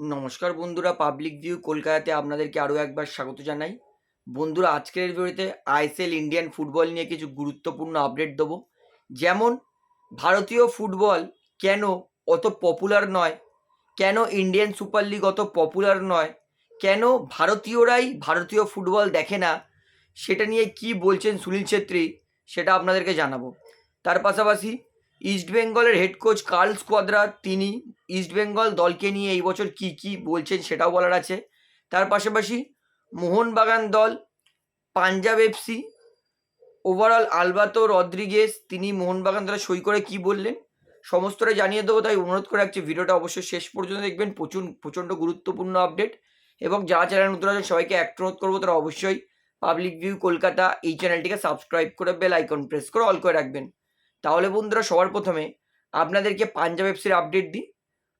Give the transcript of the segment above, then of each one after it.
নমস্কার বন্ধুরা public view কলকাতাতে আপনাদেরকে আরও একবার স্বাগত জানাই। বন্ধুরা, আজকের ভিডিওতে আইএসএল ইন্ডিয়ান ফুটবল নিয়ে কিছু গুরুত্বপূর্ণ আপডেট দেবো। যেমন, ভারতীয় ফুটবল কেন অত পপুলার নয়? কেন ইন্ডিয়ান সুপার লিগ অত পপুলার নয়? কেন ভারতীয়রাই ভারতীয় ফুটবল দেখে না? সেটা নিয়ে কি বলছেন সুনীল ছেত্রী, সেটা আপনাদেরকে জানাব। তার পাশাপাশি ইস্টবেঙ্গলের হেড কোচ কার্ল স্কোয়াদ্রা তিনি ইস্টবেঙ্গল দলকে নিয়ে এই বছর কি কি বলছেন সেটাও বলার আছে। তার পাশাপাশি মোহনবাগান দল, Punjab FC overall Alberto Rodriguez তিনি মোহনবাগান দলে সই করে কি বললেন সমস্তটা জানিয়ে দেবো, তাই অনুরোধ করে রাখছি, ভিডিওটা অবশ্যই শেষ পর্যন্ত দেখবেন, প্রচুর, প্রচণ্ড গুরুত্বপূর্ণ আপডেট এবং যারা চ্যানেল নতুন আছেন, সবাইকে এক অনুরোধ করব, তারা অবশ্যই পাবলিক ভিউ কলকাতা, এই চ্যানেলটিকে সাবস্ক্রাইব করে বেল আইকন প্রেস করে অল করে রাখবেন। তাহলে বন্ধুরা সবার প্রথমে আপনাদেরকে পাঞ্জাব এফসির আপডেট দিই।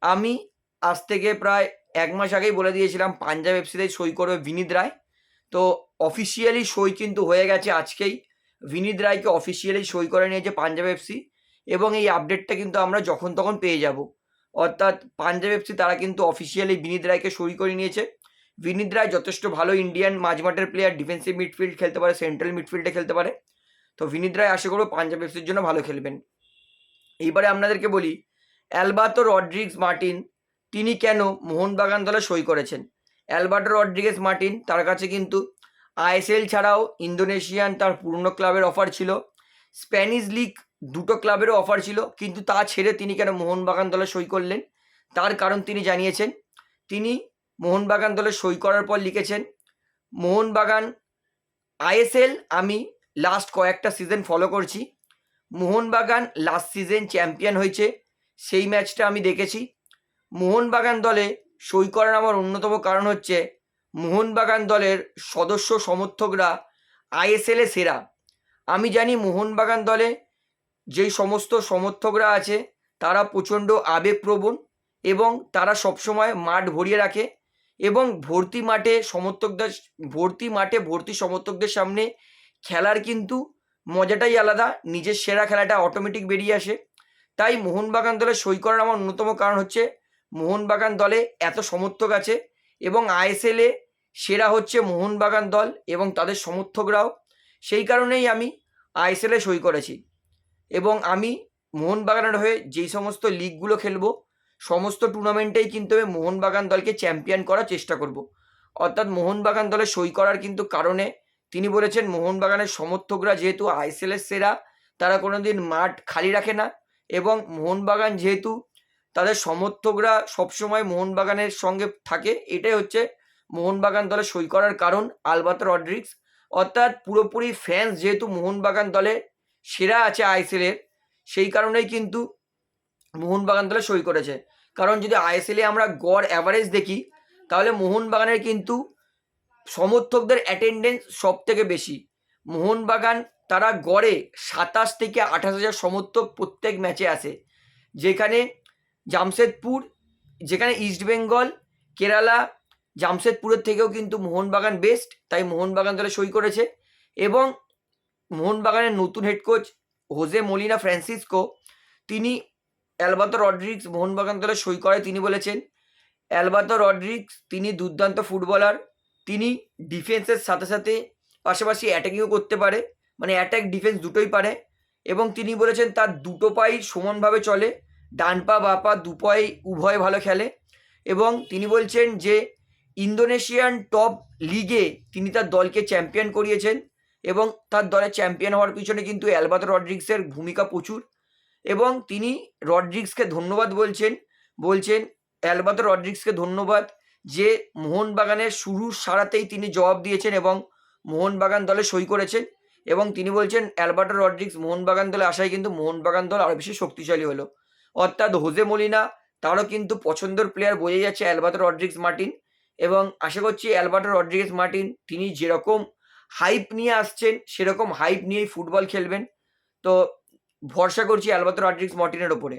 আমি আজ থেকে প্রায় এক মাস আগেই বলে দিয়েছিলাম, পাঞ্জাব এফসিতে সই করবে বিনীত রায়। তো অফিসিয়ালি সই কিন্তু হয়ে গেছে আজকেই। বিনীত রায়কে অফিসিয়ালি সই করে নিয়েছে পাঞ্জাব এফসি এবং এই আপডেটটা কিন্তু আমরা যখন তখন পেয়ে যাব। অর্থাৎ পাঞ্জাব এফসি তারা কিন্তু অফিসিয়ালি বিনীত রায়কে সই করে নিয়েছে। বিনীত রায় যথেষ্ট ভালো ইন্ডিয়ান মাঝমাঠের প্লেয়ার ডিফেন্সিভ মিডফিল্ড খেলতে পারে সেন্ট্রাল মিডফিল্ডে খেলতে পারে। তো বিনীত রায় আশা করব পাঞ্জাব এফসির জন্য ভালো খেলবেন। এইবারে আপনাদেরকে বলি অ্যালবাতো রড্রিগস মার্টিন, তিনি কেন মোহনবাগান দলে সই করেছেন? অ্যালবার্টো রড্রিগেস মার্টিন, তার কাছে কিন্তু আইএসএল ছাড়াও ইন্দোনেশিয়ান তার পুরনো ক্লাবের অফার ছিল, স্প্যানিশ লিগ দুটো ক্লাবেরও অফার ছিল, কিন্তু তা ছেড়ে তিনি কেন মোহনবাগান দলে সই করলেন? তার কারণ তিনি জানিয়েছেন, তিনি মোহনবাগান দলে সই করার পর লিখেছেন, মোহনবাগান, আইএসএল আমি লাস্ট কয়েকটা সিজন ফলো করছি। মোহনবাগান লাস্ট সিজন চ্যাম্পিয়ন হয়েছে, সেই ম্যাচটা আমি দেখেছি। মোহনবাগান দলে সই করার আমার অন্যতম কারণ হচ্ছে, মোহনবাগান দলের সদস্য সমর্থকরা আইএসএলে সেরা। আমি জানি মোহনবাগান দলে যেই সমস্ত সমর্থকরা আছে, তারা প্রচণ্ড আবেগপ্রবণ এবং তারা সবসময় মাঠ ভরিয়ে রাখে এবং ভর্তি মাঠে সমর্থকদের, ভর্তি মাঠে ভর্তি সমর্থকদের সামনে খেলার কিন্তু মজাটাই আলাদা। নিজের সেরা খেলাটা অটোমেটিক বেরিয়ে আসে। তাই মোহনবাগান দলে সই করার আমার অন্যতম কারণ হচ্ছে মোহনবাগান দলে এত সমর্থক আছে এবং আইএসএলে সেরা হচ্ছে মোহনবাগান দল এবং তাদের সমর্থকরাও। সেই কারণেই আমি আইএসএলে সই করেছি এবং আমি মোহনবাগানের হয়ে যেই সমস্ত লিগগুলো খেলব, সমস্ত টুর্নামেন্টেই কিন্তু আমি মোহনবাগান দলকে চ্যাম্পিয়ন করার চেষ্টা করব। অর্থাৎ মোহনবাগান দলে সই করার কিন্তু কারণে তিনি বলেছেন, মোহনবাগানের সমর্থকরা যেহেতু আইএসএলের সেরা, তারা কোনোদিন মাঠ খালি রাখে না এবং মোহনবাগান যেহেতু তাদের সমর্থকরা সবসময় মোহনবাগানের সঙ্গে থাকে, এটাই হচ্ছে মোহনবাগান দলে সই করার কারণ আলবাত রড্রিক্স অর্থাৎ পুরোপুরি ফ্যান্স যেহেতু মোহনবাগান দলে সেরা আছে আইএসএলের সেই কারণেই কিন্তু মোহনবাগান দলে সই করেছে। কারণ যদি আইএসএলে আমরা গড় অ্যাভারেজ দেখি, তাহলে মোহনবাগানের কিন্তু সমর্থকদের অ্যাটেন্ডেন্স সব থেকে বেশি। মোহনবাগান তারা গড়ে সাতাশ থেকে আঠাশ হাজার সমর্থক প্রত্যেক ম্যাচে আসে। যেখানে জামশেদপুর, যেখানে ইস্টবেঙ্গল কেরালা জামশেদপুরের থেকেও কিন্তু মোহনবাগান বেস্ট তাই মোহনবাগান দলে সই করেছে। এবং মোহনবাগানের নতুন head coach Jose Molina Francisco তিনি অ্যালবাতো রড্রিক্স মোহনবাগান দলে সই করে তিনি বলেছেন অ্যালবাতো রড্রিক্স তিনি দুর্দান্ত ফুটবলার তিনি ডিফেন্সের সাথে সাথে পাশাপাশি অ্যাটাকিংও করতে পারে। মানে অ্যাটাক ডিফেন্স দুটোই পারে। এবং তিনি বলেছেন তার দুটো পাই সমানভাবে চলে। ডান পা, বা পা দু পাই উভয় ভালো খেলে। এবং তিনি বলছেন যে, ইন্দোনেশিয়ান টপ লিগে তিনি তার দলকে চ্যাম্পিয়ন করিয়েছেন। এবং তার দলে চ্যাম্পিয়ন হওয়ার পিছনে কিন্তু অ্যালবাতো রড্রিক্সের ভূমিকা প্রচুর। এবং তিনি রড্রিক্সকে ধন্যবাদ বলছেন। বলছেন অ্যালবাতো রড্রিক্সকে ধন্যবাদ। যে মোহনবাগানের শুরুর সারাতেই তিনি জবাব দিয়েছেন এবং মোহনবাগান দলে সই করেছেন এবং তিনি বলছেন, অ্যালবার্টো রড্রিক্স মোহনবাগান দলে আসায় কিন্তু মোহনবাগান দল আরও বেশি শক্তিশালী হলো। অর্থাৎ হোজে মলিনা তারও কিন্তু পছন্দের প্লেয়ার বোঝা যাচ্ছে অ্যালবার্টো রড্রিক্স মার্টিন এবং আশা করছি অ্যালবার্টো রড্রিগেস মার্টিন তিনি যেরকম হাইপ নিয়ে আসছেন, সেরকম হাইপ নিয়েই ফুটবল খেলবেন। তো ভরসা করছি অ্যালবার্টো রড্রিক্স মার্টিনের ওপরে।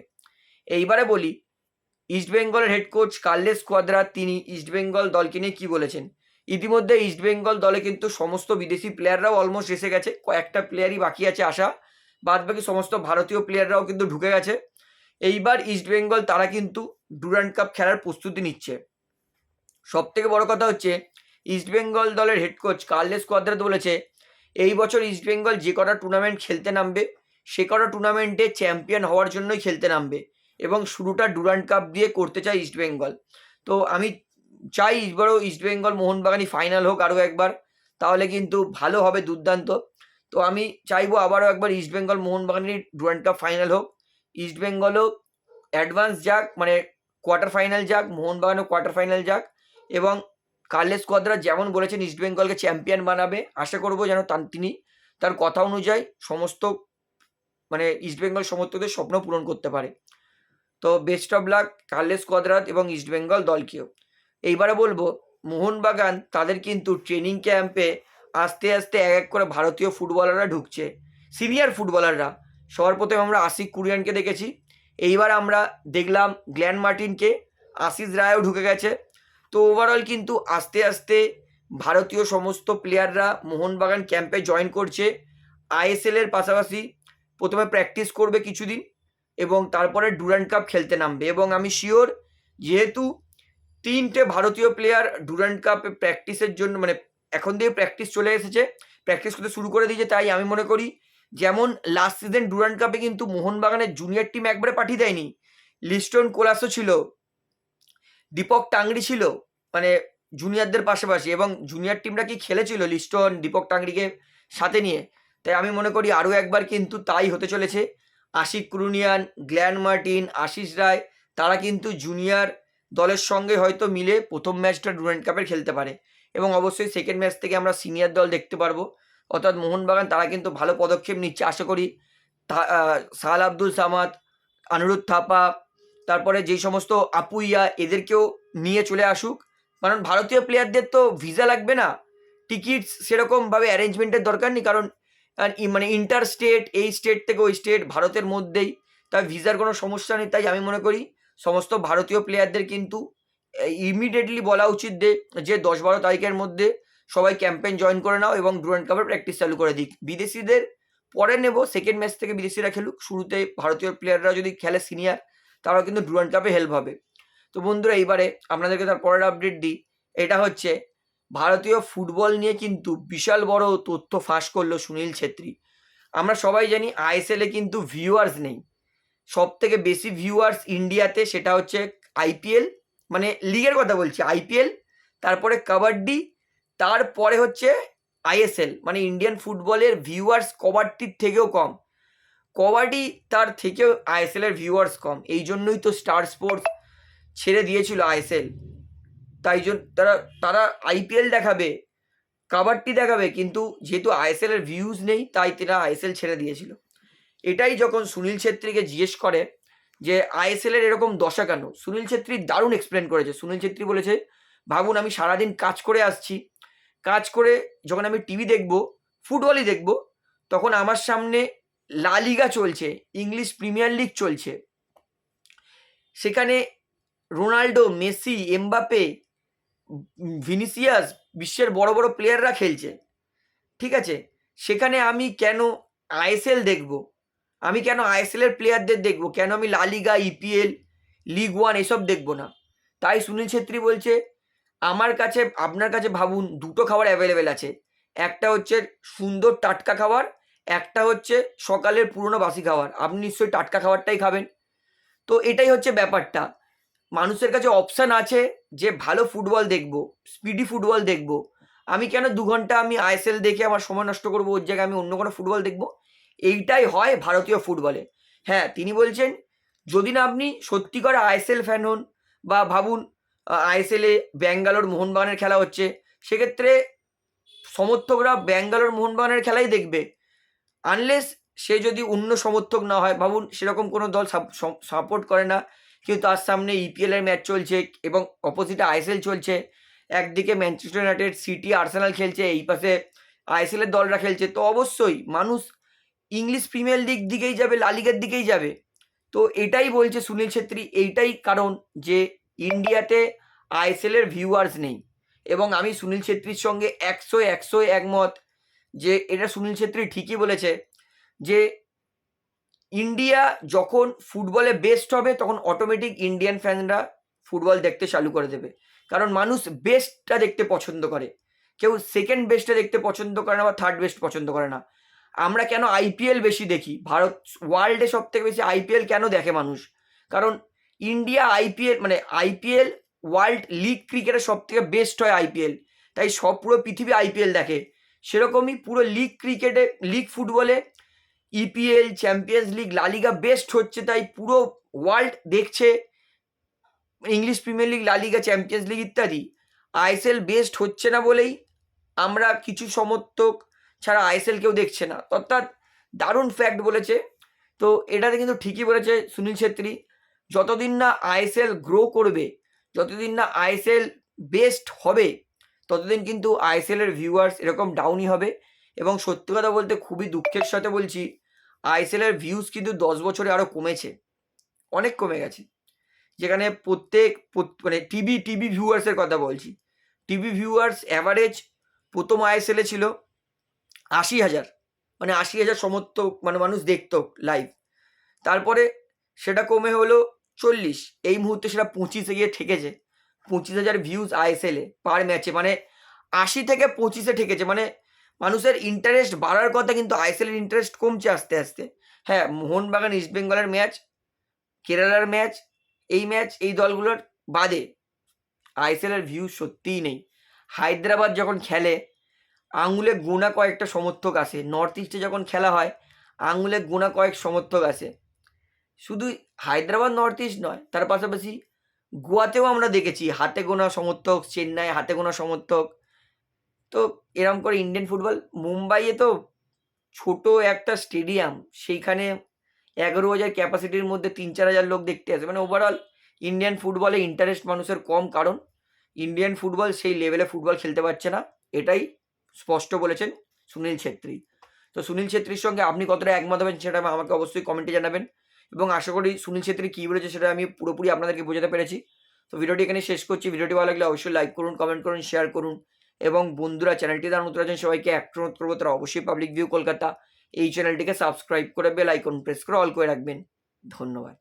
এইবারে বলি ইস্টবেঙ্গলের হেড কোচ কার্লেস কোয়াদ্রা তিনি ইস্টবেঙ্গল দলকে নিয়ে কী বলেছেন? ইতিমধ্যে ইস্টবেঙ্গল দলে কিন্তু সমস্ত বিদেশি প্লেয়াররাও অলমোস্ট এসে গেছে। কয়েকটা প্লেয়ারই বাকি আছে আসা বাদ বাকি সমস্ত ভারতীয় প্লেয়াররাও কিন্তু ঢুকে গেছে। এইবার ইস্টবেঙ্গল তারা কিন্তু ডুরান্ড কাপ খেলার প্রস্তুতি নিচ্ছে। সব থেকে বড় কথা হচ্ছে ইস্টবেঙ্গল দলের হেড কোচ কার্লেস কোয়াদ্রাত বলেছে, এই বছর ইস্টবেঙ্গল যে কটা টুর্নামেন্ট খেলতে নামবে, সে কটা টুর্নামেন্টে চ্যাম্পিয়ন হওয়ার জন্যই খেলতে নামবে। এবং শুরুটা ডুরান্ড কাপ দিয়ে করতে চায় ইস্টবেঙ্গল তো আমি চাই এবারও ইস্টবেঙ্গল মোহনবাগানই ফাইনাল হোক আরও একবার, তাহলে কিন্তু ভালো হবে দুর্দান্ত। তো আমি চাইব আবারও একবার ইস্টবেঙ্গল মোহনবাগানের ডুরান্ড কাপ ফাইনাল হোক। ইস্টবেঙ্গলও অ্যাডভান্স যাক মানে কোয়ার্টার ফাইনাল যাক, মোহনবাগানও কোয়ার্টার ফাইনাল যাক এবং কার্লেস কোয়াদ্রা যেমন বলেছেন ইস্টবেঙ্গলকে চ্যাম্পিয়ন বানাবে, আশা করব যেন তার তিনি তার কথা অনুযায়ী সমস্ত মানে ইস্টবেঙ্গল সমর্থকদের স্বপ্ন পূরণ করতে পারে। তো best of luck Carles Cuadrat এবং ইস্টবেঙ্গল দলকেও এইবারে বলব, মোহনবাগান তাদের কিন্তু ট্রেনিং ক্যাম্পে আস্তে আস্তে এক এক করে ভারতীয় ফুটবলাররা ঢুকছে সিনিয়র ফুটবলাররা সবার প্রথমে আমরা আশিক কুরিয়ানকে দেখেছি। এইবার আমরা দেখলাম গ্ল্যান মার্টিনকে, আশিস রায়ও ঢুকে গেছে। তো ওভারঅল কিন্তু আস্তে আস্তে ভারতীয় সমস্ত প্লেয়াররা মোহনবাগান ক্যাম্পে জয়েন করছে। আইএসএল এর পাশাপাশি প্রথমে প্র্যাকটিস করবে কিছুদিন। এবং তারপরে ডুরান্ড কাপ খেলতে নামবে। এবং আমি শিওর যেহেতু তিনটে ভারতীয় প্লেয়ার ডুরান্ড কাপে প্র্যাকটিসের জন্য মানে এখন দিয়ে প্র্যাকটিস চলে এসেছে প্র্যাকটিস করতে শুরু করে দিয়েছে, তাই আমি মনে করি যেমন লাস্ট সিজন ডুরান্ড কাপে কিন্তু মোহনবাগানের জুনিয়র টিম একবারে পাঠিয়ে দেয়নি। লিস্টন কোলাসও ছিল, দীপক টাংরি ছিল মানে জুনিয়রদের পাশাপাশি, এবং জুনিয়র টিমটা কি খেলেছিল লিস্টন, দীপক টাংরিকে সাথে নিয়ে। তাই আমি মনে করি আরও একবার কিন্তু তাই হতে চলেছে। আশিক ক্রুনিয়ান, গ্ল্যান মার্টিন, আশিস রায়, তারা কিন্তু জুনিয়র দলের সঙ্গে হয়তো মিলে প্রথম ম্যাচটা ডুরান্ড কাপের খেলতে পারে এবং অবশ্যই সেকেন্ড ম্যাচ থেকে আমরা সিনিয়র দল দেখতে পারব। অর্থাৎ মোহনবাগান তারা কিন্তু ভালো পদক্ষেপ নিচ্ছে, আশা করি। সাহাল আব্দুল সামাদ, আনুরুদ্ধ থাপা, তারপরে যেই সমস্ত আপুইয়া, এদেরকেও নিয়ে চলে আসুক। কারণ ভারতীয় প্লেয়ারদের তো ভিসা লাগবে না। টিকিট সেরকমভাবে অ্যারেঞ্জমেন্টের দরকার নেই, কারণ মানে ইন্টার স্টেট এই স্টেট থেকে ওই স্টেট ভারতের মধ্যেই। তাই ভিসার কোনো সমস্যা নেই। তাই আমি মনে করি সমস্ত ভারতীয় প্লেয়ারদের কিন্তু ইমিডিয়েটলি বলা উচিত যে যে দশ বারো তারিখের মধ্যে সবাই ক্যাম্পেইন জয়েন করে নাও এবং ডুরান্ড কাপের প্র্যাকটিস চালু করে দিক। বিদেশিদের পরে নেব সেকেন্ড ম্যাচ থেকে বিদেশিরা খেলুক। শুরুতে ভারতীয় প্লেয়াররা যদি খেলে সিনিয়র তারাও কিন্তু ডুরান্ড কাপে হেল্প হবে। তো বন্ধুরা, এইবারে আপনাদেরকে তার পরের আপডেট দিই। এটা হচ্ছে ভারতীয় ফুটবল নিয়ে কিন্তু বিশাল বড় তথ্য ফাঁস করল সুনীল ছেত্রী। আমরা সবাই জানি আইএসএলে কিন্তু ভিউয়ার্স নেই। সব থেকে বেশি ভিউয়ার্স ইন্ডিয়াতে সেটা হচ্ছে আইপিএল মানে লিগের কথা বলছি আইপিএল তারপরে কাবাডি তারপরে হচ্ছে আইএসএল মানে ইন্ডিয়ান ফুটবলের ভিউয়ার্স কবাডির থেকেও কম। কবাডি তার থেকেও আইএসএল এর ভিউয়ার্স কম। এই জন্যই তো স্টার স্পোর্টস ছেড়ে দিয়েছিল আইএসএল তাই জন্য তারা তারা আইপিএল দেখাবে কাবাডি দেখাবে, কিন্তু যেহেতু আইএসএল এর ভিউজ নেই, তাই তারা আইএসএল ছেড়ে দিয়েছিল। এটাই যখন সুনীল ছেত্রীকে জিজ্ঞেস করে যে আইএসএল এর এরকম দশা কেন? সুনীল ছেত্রী দারুণ এক্সপ্লেন করেছে। সুনীল ছেত্রী বলেছে, ভাবুন, আমি সারাদিন কাজ করে আসছি। কাজ করে যখন আমি টিভি দেখব ফুটবলই দেখব, তখন আমার সামনে লা লিগা চলছে, ইংলিশ প্রিমিয়ার লিগ চলছে। সেখানে রোনাল্ডো, মেসি এমবাপে ভিনিসিয়াস বিশ্বের বড় বড় প্লেয়াররা খেলছে। ঠিক আছে? সেখানে আমি কেন আইএসএল দেখব? আমি কেন আইএসএল এর প্লেয়ারদের দেখব? কেন আমি লা লিগা ইপিএল লিগ ওয়ান এসব দেখব না? তাই সুনীল ছেত্রী বলছে, আমার কাছে, আপনার কাছে ভাবুন, দুটো খাবার অ্যাভেলেবেল আছে। একটা হচ্ছে সুন্দর টাটকা খাবার, একটা হচ্ছে সকালের পুরনো বাসি খাবার। আপনি নিশ্চয়ই টাটকা খাবারটাই খাবেন। তো এটাই হচ্ছে ব্যাপারটা। মানুষের কাছে অপশান আছে যে ভালো ফুটবল দেখব স্পিডি ফুটবল দেখব। আমি কেন দু ঘণ্টা আমি আইএসএল দেখে আমার সময় নষ্ট করব, ওর জায়গায় আমি অন্য কোনো ফুটবল দেখব? এইটাই হয় ভারতীয় ফুটবলে হ্যাঁ তিনি বলছেন, যদি না আপনি সত্যিকার আইএসএল ফ্যান হন বা ভাবুন আইএসএলে ব্যাঙ্গালোর মোহনবাগানের খেলা হচ্ছে, সেক্ষেত্রে সমর্থকরা ব্যাঙ্গালোর মোহনবাগানের খেলাই দেখবে। আনলেস সে যদি অন্য সমর্থক না হয়, ভাবুন, সেরকম কোনো দল সাপোর্ট করে না। কিন্তু তার সামনে ইপিএল এর ম্যাচ চলছে এবং অপোজিটে আইএসএল চলছে। একদিকে ম্যানচেস্টার ইউনাইটেড সিটি আর্সেনাল খেলছে, এই পাশে আইএসএল এর দলরা খেলছে। তো অবশ্যই মানুষ ইংলিশ প্রিমিয়ার লিগ দিকেই যাবে লালিগের দিকেই যাবে। তো এটাই বলছে সুনীল ছেত্রী, এইটাই কারণ যে ইন্ডিয়াতে আইএসএল এর ভিউয়ার্স নেই। এবং আমি সুনীল ছেত্রীর সঙ্গে একশো একশো একমত যে এটা সুনীল ছেত্রী ঠিকই বলেছে যে ইন্ডিয়া যখন ফুটবলে বেস্ট হবে, তখন অটোমেটিক ইন্ডিয়ান ফ্যানরা ফুটবল দেখতে চালু করে দেবে। কারণ মানুষ বেস্টটা দেখতে পছন্দ করে। কেউ সেকেন্ড বেস্টটা দেখতে পছন্দ করে না বা থার্ড বেস্ট পছন্দ করে না। আমরা কেন আইপিএল বেশি দেখি? ভারত ওয়ার্ল্ডে সব থেকে বেশি আইপিএল কেন দেখে মানুষ? কারণ ইন্ডিয়া আইপিএল মানে আইপিএল ওয়ার্ল্ড লিগ ক্রিকেটের সব থেকে বেস্ট হয় আইপিএল তাই সব পুরো পৃথিবী আইপিএল দেখে। সেরকমই পুরো লিগ ক্রিকেটে লিগ ফুটবলে EPL champions league LaLiga best হচ্ছে, তাই পুরো ওয়ার্ল্ড দেখছে। English premier league LaLiga champions league ইত্যাদি। আইএসএল বেস্ট হচ্ছে না বলেই আমরা কিছু সমর্থক ছাড়া আইএসএল কেউ দেখছে না। অর্থাৎ দারুণ ফ্যাক্ট বলেছে। তো এটাতে কিন্তু ঠিকই বলেছে সুনীল ছেত্রী। যতদিন না আইএসএল গ্রো করবে, যতদিন না আইএসএল বেস্ট হবে, ততদিন কিন্তু আইএসএল এর ভিউয়ার্স এরকম ডাউনই হবে। এবং সত্যি কথা বলতে খুবই দুঃখের সাথে বলছি আইএসএল এর ভিউজ কিন্তু দশ বছরে আরও কমেছে। অনেক কমে গেছে। যেখানে প্রত্যেক মানে টিভি টিভি ভিউয়ার্সের কথা বলছি। টিভি ভিউয়ার্স অ্যাভারেজ প্রথম আইএসএলে ছিল আশি হাজার। মানে আশি হাজার সমর্থক মানে মানুষ দেখতো লাইভ তারপরে সেটা কমে হলো চল্লিশ। এই মুহূর্তে সেটা পঁচিশে গিয়ে ঠেকেছে। পঁচিশ হাজার ভিউজ আইএসএলে পার ম্যাচে মানে আশি থেকে পঁচিশে ঠেকেছে। মানে মানুষের ইন্টারেস্ট বাড়ার কথা কিন্তু আইএসএলের ইন্টারেস্ট কমছে আস্তে আস্তে। হ্যাঁ মোহনবাগান ইস্ট বেঙ্গলের ম্যাচ কেরালার ম্যাচ এই ম্যাচ এই দলগুলোর বাদে আইএসএলের ভিউ সত্যিই নেই। হায়দ্রাবাদ যখন খেলে, আঙুলে গোনা কয়েকটা সমর্থক আসে। নর্থ ইস্টে যখন খেলা হয়, আঙুলে গোনা কয়েক সমর্থক আসে। শুধু হায়দ্রাবাদ নর্থ ইস্ট নয়, তার পাশাপাশি গোয়াতেও আমরা দেখেছি, হাতে গোনা সমর্থক, চেন্নাই হাতে গোনা সমর্থক তো এরম করে ইন্ডিয়ান ফুটবল মুম্বাইয়ে তো ছোট একটা স্টেডিয়াম সেইখানে এগারো হাজার ক্যাপাসিটির মধ্যে তিন চার হাজার লোক দেখতে আসে। মানে ওভারঅল ইন্ডিয়ান ফুটবলে ইন্টারেস্ট মানুষের কম, কারণ ইন্ডিয়ান ফুটবল সেই লেভেলে ফুটবল খেলতে পারছে না। এটাই স্পষ্ট বলেছেন সুনীল ছেত্রী। তো সুনীল ছেত্রীর সঙ্গে আপনি কতটা একমত হবেন সেটা আমাকে অবশ্যই কমেন্টে জানাবেন। এবং আশা করি সুনীল ছেত্রী কী বলেছে সেটা আমি পুরোপুরি আপনাদেরকে বোঝাতে পেরেছি। তো ভিডিওটি এখানে শেষ করছি। ভিডিওটি ভালো লাগলে অবশ্যই লাইক করুন কমেন্ট করুন শেয়ার করুন। এবং বন্ধুরা চ্যানেলটি দ্বারা নতুন আছেন, সবাইকে একটা অনুরোধ করব, তারা অবশ্যই পাবলিক ভিউ কলকাতা এই চ্যানেলটিকে সাবস্ক্রাইব করে বেল আইকন প্রেস করে অল করে রাখবেন। ধন্যবাদ।